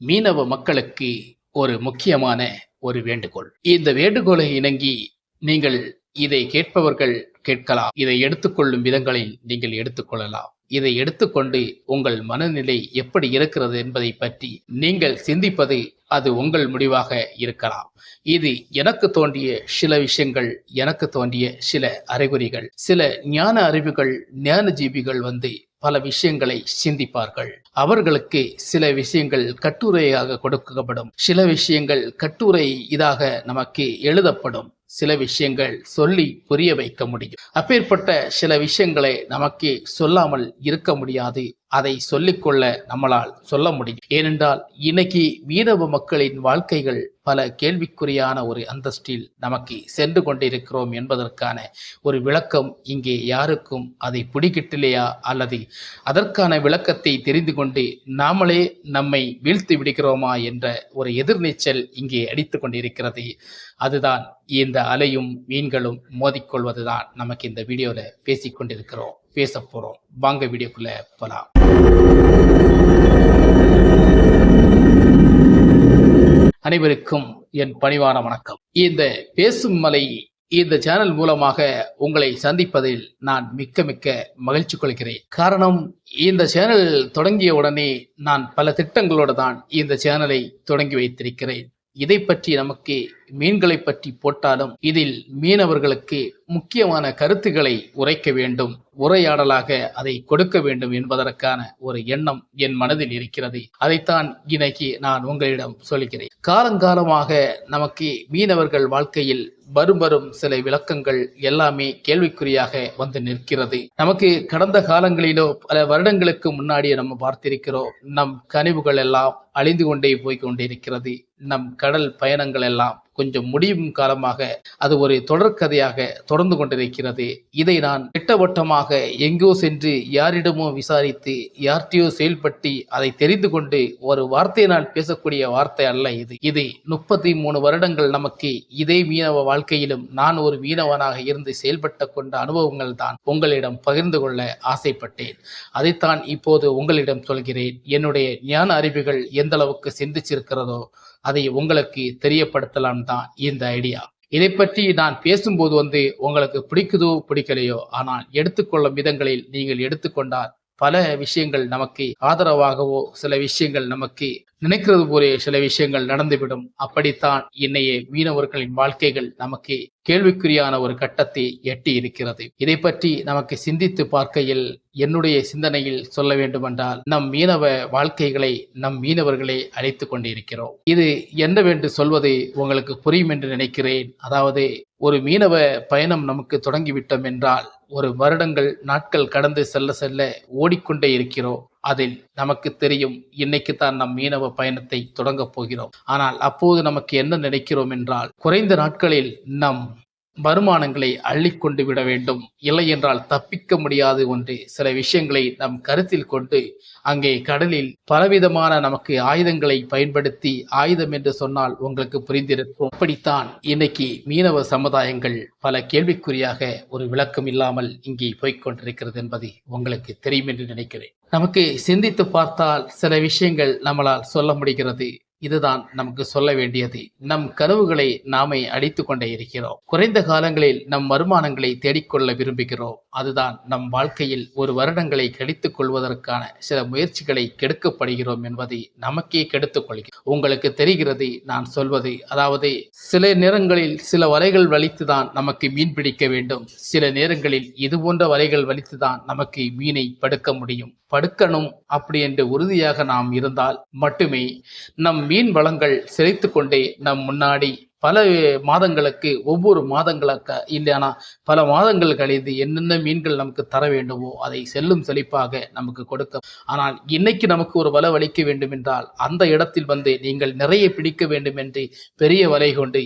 மீனவ மக்களுக்கு ஒரு முக்கியமான ஒரு வேண்டுகோள். இந்த வேண்டுகோளை இணங்கி நீங்கள் இதை கேட்பவர்கள் கேட்கலாம். இதை எடுத்துக்கொள்ளும் விதங்களில் நீங்கள் எடுத்துக்கொள்ளலாம். இதை எடுத்துக்கொண்டு உங்கள் மனநிலை எப்படி இருக்கிறது என்பதை பற்றி நீங்கள் சிந்திப்பது அது உங்கள் முடிவாக இருக்கலாம். இது எனக்கு தோன்றிய சில விஷயங்கள் எனக்கு தோன்றிய சில அறிகுறிகள். சில ஞான அறிவுகள் ஞான ஜீவிகள் வந்து பல விஷயங்களை சிந்திப்பார்கள். அவர்களுக்கு சில விஷயங்கள் கட்டுரையாக கொடுக்கப்படும். சில விஷயங்கள் கட்டுரை இதாக நமக்கு எழுதப்படும். சில விஷயங்கள் சொல்லி புரிய வைக்க முடியும். அப்பேற்பட்ட சில விஷயங்களை நமக்கு சொல்லாமல் இருக்க முடியாது. அதை சொல்லிக்கொள்ள நம்மளால் சொல்ல முடியும். ஏனென்றால் இன்னைக்கு மீனவ மக்களின் வாழ்க்கைகள் பல கேள்விக்குறியான ஒரு அந்தஸ்தில் நமக்கு சென்று கொண்டிருக்கிறோம் என்பதற்கான ஒரு விளக்கம் இங்கே யாருக்கும் அதை பிடிக்கிட்டில்லையா? அல்லது அதற்கான விளக்கத்தை தெரிந்து கொண்டு நாமளே நம்மை வீழ்த்தி விடுகிறோமா என்ற ஒரு எதிர்நீச்சல் இங்கே அடித்து கொண்டிருக்கிறது. அதுதான் இந்த அலையும் மீன்களும் மோதிக்கொள்வதுதான். நமக்கு இந்த வீடியோவில் பேசிக்கொண்டிருக்கிறோம் பேச போகிறோம் வாங்க வீடியோக்குள்ளே போகலாம் அனைவருக்கும் என் பணிவான வணக்கம். இந்த பேசும் மலை இந்த சேனல் மூலமாக உங்களை சந்திப்பதில் நான் மிக்க மிக்க மகிழ்ச்சி கொள்கிறேன். காரணம் இந்த சேனல் தொடங்கிய உடனே நான் பல திட்டங்களோடு தான் இந்த சேனலை தொடங்கி வைத்திருக்கிறேன். இதை பற்றி நமக்கு மீன்களை பற்றி போட்டாலும் இதில் மீனவர்களுக்கு முக்கியமான கருத்துக்களை உரைக்க வேண்டும். உரையாடலாக அதை கொடுக்க வேண்டும் என்பதற்கான ஒரு எண்ணம் என் மனதில் இருக்கிறது. அதைத்தான் இன்னைக்கு நான் உங்களிடம் சொல்கிறேன். காலங்காலமாக நமக்கு மீனவர்கள் வாழ்க்கையில் வரும் வரும் சில விளக்கங்கள் எல்லாமே கேள்விக்குறியாக வந்து நிற்கிறது. நமக்கு கடந்த காலங்களிலோ பல வருடங்களுக்கு முன்னாடியே நம்ம பார்த்திருக்கிறோம். நம் கனிவுகள் எல்லாம் அழிந்து கொண்டே போய் கொண்டிருக்கிறது. நம் கடல் பயணங்கள் எல்லாம் கொஞ்சம் முடியும் காலமாக அது ஒரு தொடர்கதையாக தொடர்ந்து கொண்டிருக்கிறது. இதை நான் திட்டவட்டமாக எங்கோ சென்று யாரிடமோ விசாரித்து யார்கிட்டயோ செயல்பட்டு அதை தெரிந்து கொண்டு ஒரு வார்த்தையை நான் பேசக்கூடிய வார்த்தை அல்ல இது. இது முப்பத்தி மூணு வருடங்கள் நமக்கு இதே மீனவ வாழ்க்கையிலும் நான் ஒரு மீனவனாக இருந்து செயல்பட்ட கொண்ட அனுபவங்கள் தான் உங்களிடம் பகிர்ந்து கொள்ள ஆசைப்பட்டேன். அதைத்தான் இப்போது உங்களிடம் சொல்கிறேன். என்னுடைய ஞான அறிவுகள் எந்த அளவுக்கு சிந்திச்சிருக்கிறதோ அதை உங்களுக்கு தெரியப்படுத்தலாம் தான் இந்த ஐடியா. இதை பற்றி நான் பேசும்போது வந்து உங்களுக்கு பிடிக்குதோ பிடிக்கலையோ ஆனால் எடுத்துக்கொள்ளும் விதங்களில் நீங்கள் எடுத்துக்கொண்டால் பல விஷயங்கள் நமக்கு ஆதரவாகவோ சில விஷயங்கள் நமக்கு நினைக்கிறது போலே சில விஷயங்கள் நடந்துவிடும். அப்படித்தான் இன்னைய மீனவர்களின் வாழ்க்கைகள் நமக்கு கேள்விக்குறியான ஒரு கட்டத்தை எட்டி இருக்கிறது. இதை பற்றி நமக்கு சிந்தித்து பார்க்கையில் என்னுடைய சிந்தனையில் சொல்ல வேண்டுமென்றால் நம் மீனவ வாழ்க்கைகளை நம் மீனவர்களை அழைத்து கொண்டிருக்கிறோம். இது என்னவென்று சொல்வது உங்களுக்கு புரியும் என்று நினைக்கிறேன். அதாவது ஒரு மீனவ பயணம் நமக்கு தொடங்கிவிட்டோம் என்றால் ஒரு வருடங்கள் நாட்கள் கடந்து செல்ல செல்ல ஓடிக்கொண்டே இருக்கிறோம். அதில் நமக்கு தெரியும் இன்னைக்கு தான் நம் மீனவ பயணத்தை தொடங்கப் போகிறோம். ஆனால் அப்போது நமக்கு என்ன நினைக்கிறோம் என்றால் குறைந்த நாட்களில் நம் வருமானங்களை அள்ளிக்கொண்டு விட வேண்டும். இல்லை என்றால் தப்பிக்க முடியாது ஒன்று. சில விஷயங்களை நம் கருத்தில் கொண்டு அங்கே கடலில் பலவிதமான நமக்கு ஆயுதங்களை பயன்படுத்தி ஆயுதம் என்று சொன்னால் உங்களுக்கு புரிந்திருக்கும். அப்படித்தான் இன்னைக்கு மீனவ சமுதாயங்கள் பல கேள்விக்குறியாக ஒரு விளக்கம் இல்லாமல் இங்கே போய்கொண்டிருக்கிறது என்பது உங்களுக்கு தெரியும் என்று நினைக்கிறேன். நமக்கு சிந்தித்து பார்த்தால் சில விஷயங்கள் நம்மளால் சொல்ல முடிகிறது. இதுதான் நமக்கு சொல்ல வேண்டியது. நம் கனவுகளை நாமே அடித்து கொண்டே இருக்கிறோம். குறைந்த காலங்களில் நம் வருமானங்களை தேடிக்கொள்ள விரும்புகிறோம். அதுதான் நம் வாழ்க்கையில் ஒரு வருடங்களை கெடுத்துக் கொள்வதற்கான சில முயற்சிகளை கெடுக்கப்படுகிறோம் என்பதை நமக்கே கெடுத்துக் கொள்கிறோம். உங்களுக்கு தெரிகிறது நான் சொல்வது அதாவது சில நேரங்களில் சில வலைகள் வலித்துதான் நமக்கு மீன் பிடிக்க வேண்டும். சில நேரங்களில் இது போன்ற வலைகள் வலித்துதான் நமக்கு மீனை படுக்க முடியும். படுக்கணும் அப்படி என்று உறுதியாக நாம் இருந்தால் மட்டுமே நம் மீன் வளங்கள் செழித்து கொண்டே நம் முன்னாடி பல மாதங்களுக்கு ஒவ்வொரு மாதங்களுக்கு இல்லைனா பல மாதங்கள் கழிந்து என்னென்ன மீன்கள் நமக்கு தர வேண்டுமோ அதை செல்லும் செழிப்பாக நமக்கு கொடுக்க ஆனால் இன்னைக்கு நமக்கு ஒரு வலை வலிக்க வேண்டும் என்றால் அந்த இடத்தில் வந்து நீங்கள் நிறைய பிடிக்க வேண்டும் என்று பெரிய வலை கொண்டு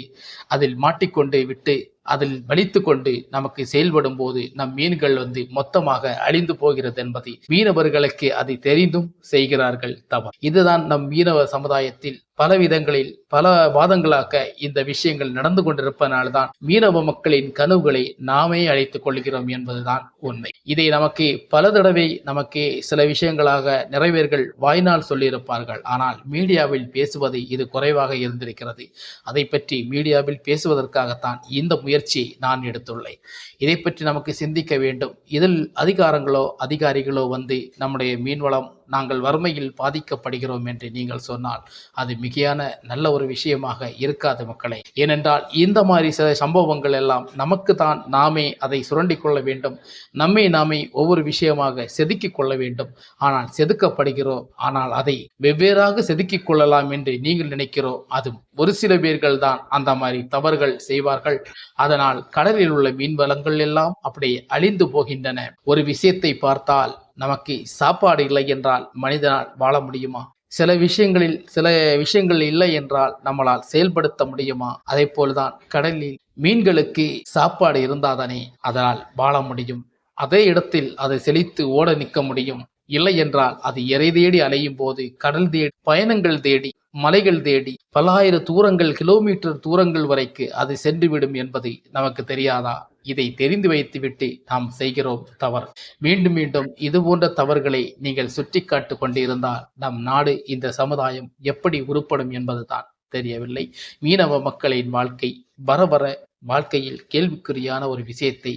அதில் மாட்டிக்கொண்டு விட்டு அதில் வலித்து கொண்டு நமக்கு செயல்படும் போது நம் மீன்கள் வந்து மொத்தமாக அழிந்து போகிறது என்பதை மீனவர்களுக்கு அதை தெரிந்தும் செய்கிறார்கள் தவறு இதுதான் நம் மீனவ சமுதாயத்தில் பல விதங்களில் பல வாதங்களாக இந்த விஷயங்கள் நடந்து கொண்டிருப்பதனால்தான் மீனவ மக்களின் கனவுகளை நாமே அழைத்துக் கொள்கிறோம் என்பதுதான் உண்மை. இதை நமக்கு பல தடவை நமக்கு சில விஷயங்களாக நிறைவேர்கள் வாய்நாள் சொல்லியிருப்பார்கள். ஆனால் மீடியாவில் பேசுவது இது குறைவாக இருந்திருக்கிறது. அதை பற்றி மீடியாவில் பேசுவதற்காகத்தான் இந்த முயற்சியை நான் எடுத்துள்ளேன். இதை பற்றி நமக்கு சிந்திக்க வேண்டும். இதில் அதிகாரங்களோ அதிகாரிகளோ வந்து நம்முடைய மீன்வளம் நாங்கள் வறுமையில் பாதிக்கப்படுகிறோம் என்று நீங்கள் சொன்னால் அது மிகையான நல்ல ஒரு விஷயமாக இருக்காது மக்களை. ஏனென்றால் இந்த மாதிரி சில சம்பவங்கள் எல்லாம் நமக்கு தான் நாமே அதை சுரண்டி கொள்ள வேண்டும். நம்மை நாமே ஒவ்வொரு விஷயமாக செதுக்கிக் கொள்ள வேண்டும். ஆனால் செதுக்கப்படுகிறோம். ஆனால் அதை வெவ்வேறாக செதுக்கிக் கொள்ளலாம் என்று நீங்கள் நினைக்கிறோம். அது ஒரு சில பேர்கள் தான் அந்த மாதிரி தவறுகள் செய்வார்கள். அதனால் கடலில் உள்ள மீன் வளங்கள் எல்லாம் அப்படியே அழிந்து போகின்றன. ஒரு விஷயத்தை பார்த்தால் நமக்கு சாப்பாடு இல்லை என்றால் மனிதனால் வாழ முடியுமா? சில விஷயங்களில் சில விஷயங்கள் இல்லை என்றால் நம்மளால் செயல்படுத்த முடியுமா? அதே போல்தான் கடலில் மீன்களுக்கு சாப்பாடு இருந்தாதானே அதனால் வாழ முடியும். அதே இடத்தில் அதை செழித்து ஓட நிற்க முடியும். இல்லை என்றால் அது எரை தேடி அலையும் போது கடல் தேடி பயணங்கள் தேடி மலைகள் தேடி பல்லாயிர தூரங்கள் கிலோமீட்டர் தூரங்கள் வரைக்கு அது சென்றுவிடும் என்பது நமக்கு தெரியாதா? இதை தெரிந்து வைத்துவிட்டு நாம் செய்கிறோம் தவறு. மீண்டும் மீண்டும் இது போன்ற தவறுகளை நீங்கள் சுட்டிக்காட்டு கொண்டிருந்தால் நம் நாடு இந்த சமுதாயம் எப்படி உருப்படும் என்பதுதான் தெரியவில்லை. மீனவ மக்களின் வாழ்க்கை வர வர வாழ்க்கையில் கேள்விக்குறியான ஒரு விஷயத்தை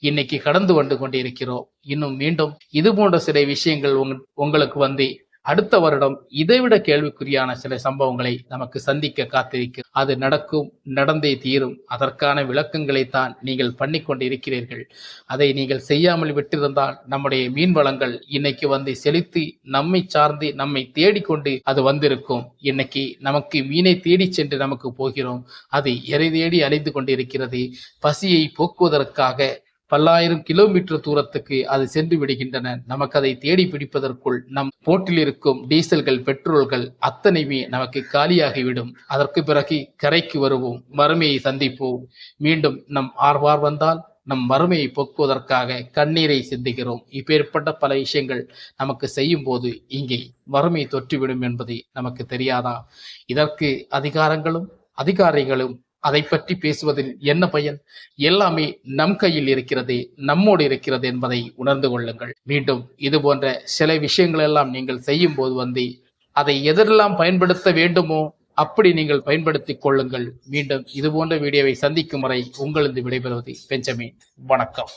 இன்னைக்கு கடந்து வந்து கொண்டிருக்கிறோம். இன்னும் மீண்டும் இது போன்ற சில விஷயங்கள் உங்களுக்கு வந்து அடுத்த வருடம் இதைவிட கேள்விக்குறியான சில சம்பவங்களை நமக்கு சந்திக்க காத்திருக்கு அது நடக்கும் நடந்தே தீரும். அதற்கான விளக்கங்களை தான் நீங்கள் பண்ணி கொண்டிருக்கிறீர்கள். அதை நீங்கள் செய்யாமல் விட்டிருந்தால் நம்முடைய மீன் வளங்கள் இன்னைக்கு வந்து செழித்து நம்மை சார்ந்து நம்மை தேடிக்கொண்டு அது வந்திருக்கும். இன்னைக்கு நமக்கு மீனை தேடி சென்று நமக்கு போகிறோம். அது எரை தேடி அலைந்து கொண்டிருக்கிறது. பசியை போக்குவதற்காக பல்லாயிரம் கிலோமீட்டர் தூரத்துக்கு அது சென்று விடுகின்றன. நமக்கு அதை தேடி பிடிப்பதற்குள் நம் போட்டில் இருக்கும் டீசல்கள் பெட்ரோல்கள் அத்தனையுமே நமக்கு காலியாகிவிடும். அதற்கு பிறகு கரைக்கு வருவோம். வறுமையை சந்திப்போம். மீண்டும் நம் ஆர்வார் வந்தால் நம் வறுமையை போக்குவதற்காக கண்ணீரை சிந்துகிறோம். இப்பேற்பட்ட பல விஷயங்கள் நமக்கு செய்யும் போது இங்கே வறுமை தொற்றிவிடும் என்பது நமக்கு தெரியாதா? இதற்கு அதிகாரங்களும் அதிகாரிகளும் அதை பற்றி பேசுவதில் என்ன பயன்? எல்லாமே நம் கையில் இருக்கிறது நம்மோடு இருக்கிறது என்பதை உணர்ந்து கொள்ளுங்கள். மீண்டும் இது போன்ற சில விஷயங்கள் எல்லாம் நீங்கள் செய்யும் போது வந்து அதை எதெல்லாம் பயன்படுத்த வேண்டுமோ அப்படி நீங்கள் பயன்படுத்திக் கொள்ளுங்கள். மீண்டும் இது போன்ற வீடியோவை சந்திக்கும் வரை உங்களது விடைபெறுவது பெஞ்சமின். வணக்கம்.